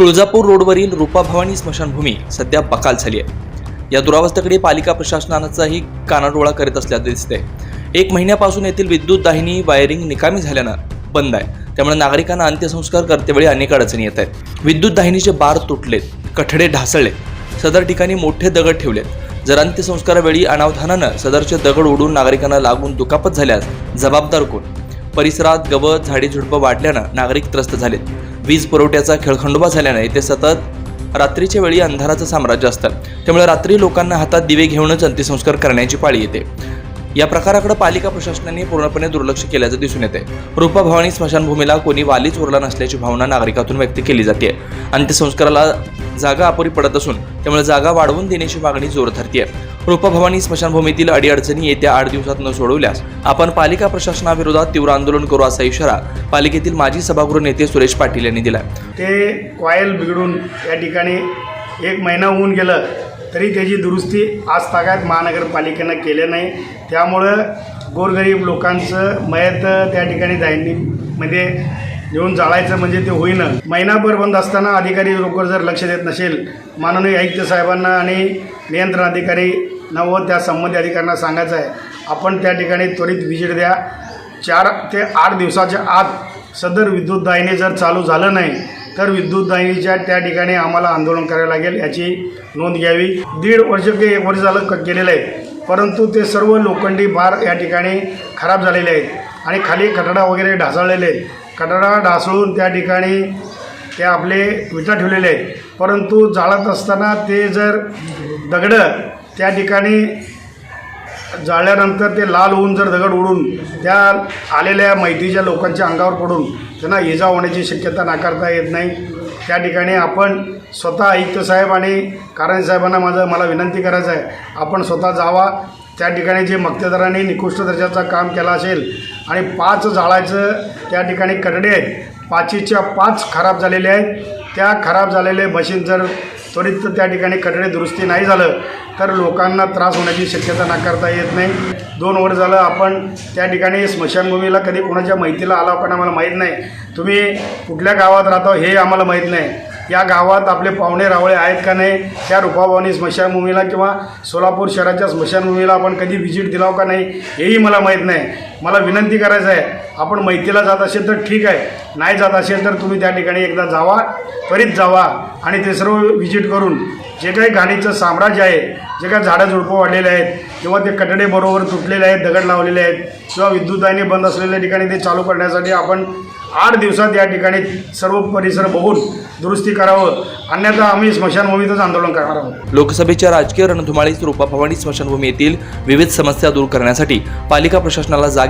तुळजापूर रोडवरील रूपाभवानी स्मशानभूमी सध्या बकाल झाली आहे. या दुरावस्थेकडे पालिका प्रशासनाचाही कानाडोळा करीत असल्याचे दिसते एक महिन्यापासून येथील विद्युत दाहिनी वायरिंग निकामी झाल्यानं बंद आहे. त्यामुळे नागरिकांना अंत्यसंस्कार करतेवेळी अनेक अडचणी येत आहेत. विद्युत दाहिनीचे बार तुटलेत कठडे ढासळले सदर ठिकाणी मोठे दगड ठेवलेत. जर अंत्यसंस्कारावेळी अनावधानानं सदरचे दगड उडून नागरिकांना लागून दुखापत झाल्यास जबाबदार कोण? परिसरात गवत झाडी झुडपं वाढल्यानं नागरिक त्रस्त झालेत. वीज पुरवठ्याचा खेळखंडोबा झाल्याने ते सतत रात्रीच्या वेळी अंधाराचं साम्राज्य असतं. त्यामुळे रात्री लोकांना हातात दिवे घेऊनच अंत्यसंस्कार करण्याची पाळी येते. या प्रकाराकडे पालिका प्रशासनाने पूर्णपणे दुर्लक्ष केल्याचं दिसून येते. रूपा भवानी स्मशानभूमीला कोणी वालीच उरला नसल्याची भावना नागरिकातून व्यक्त केली जाते. अंत्यसंस्काराला जागा अपुरी पडत असून त्यामुळे जागा वाढवून देण्याची मागणी जोर धरतीये. रूपभवानी स्मशानभूमीतील अडीअडचणी येत्या आठ दिवसात न सोडवल्यास आपण पालिका प्रशासनाविरोधात तीव्र आंदोलन करू असा इशारा पालिकेतील माजी सभागृह नेते सुरेश पाटील यांनी दिला ते कॉयल बिघडून या ठिकाणी एक महिना होऊन गेलं तरी त्याची दुरुस्ती आज तागायत महानगरपालिकेनं केलं नाही. त्यामुळं गोरगरीब लोकांचं मयत त्या ठिकाणी दायनीमध्ये म्हणजे घेऊन जाळायचं म्हणजे ते होईना. महिनाभर बंद असताना अधिकारी लोक जर लक्ष देत नसेल माननीय आयुक्त साहेबांना आणि नियंत्रण अधिकारी व त्या संबंधित अधिकाऱ्यांना सांगायचं आहे आपण त्या ठिकाणी त्वरित व्हिजिट द्या. चार ते आठ दिवसाच्या आत सदर विद्युत दाहिनी जर चालू झालं नाही तर विद्युत दाहिनीच्या त्या ठिकाणी आम्हाला आंदोलन करावं लागेल याची नोंद घ्यावी. दीड वर्ष ते एक वर्ष झालं केलेलं आहे परंतु ते सर्व लोखंडी बार या ठिकाणी खराब झालेले आहेत आणि खाली कठडा वगैरे ढासळलेले आहेत. कडाडा ढासळून त्या ठिकाणी ते आपले विटा ठेवलेले आहेत. परंतु जाळत असताना ते जर दगडं त्या ठिकाणी जाळल्यानंतर ते लाल होऊन जर दगड उडून त्या आलेल्या माहितीच्या लोकांच्या अंगावर पडून त्यांना इजा होण्याची शक्यता नाकारता येत नाही. त्या ठिकाणी आपण स्वतः आयुक्त साहेब आणि कारणे साहेबांना माझं मला विनंती करायचं आहे. आपण स्वतः जावा. त्या ठिकाणी जे मक्तेदारांनी निकृष्ट दर्जाचं काम केलं असेल आणि पाच झाडाचं त्या ठिकाणी करडे आहेत. पाचीच्या पाच खराब झालेले आहेत. त्या खराब झालेले मशीन जर त्वरित त्या ठिकाणी कठडे दुरुस्ती नाही झालं तर लोकांना त्रास होण्याची शक्यता नाकारता येत नाही. दोन वर्ष झालं आपण त्या ठिकाणी स्मशानभूमीला कधी कोणाच्या माहितीला आला पण आम्हाला माहीत नाही. तुम्ही कुठल्या गावात राहता हो हे आम्हाला माहीत नाही. या गावात आपले पाहुणे रावळे आहेत का नाही त्या रूपाभावानी स्मशानभूमीला किंवा सोलापूर शहराच्या स्मशानभूमीला आपण कधी व्हिजिट दिलाव का नाही हेही मला माहीत नाही. मला विनंती करायचं आहे आपण मैत्रीला जात असेल तर ठीक आहे. नाही जात असेल तर तुम्ही त्या ठिकाणी एकदा जावा त्वरित जावा आणि ते सर्व व्हिजिट करून जे काही घाणीचं साम्राज्य आहे जे काही झाडं झुडपं वाढलेले आहेत किंवा ते कटडे बरोबर तुटलेले आहेत दगड लावलेले आहेत किंवा विद्युताने बंद असलेल्या ठिकाणी ते चालू करण्यासाठी आपण आठ दिवसात या ठिकाणी सर्व परिसर बघून दुरुस्ती करावं. अन्यथा आम्ही स्मशानभूमीतच आंदोलन करणार आहोत. लोकसभेच्या राजकीय रणधुमाळीत रूपा भवानी स्मशानभूमी येथील विविध समस्या दूर करण्यासाठी पालिका प्रशासनाला जाग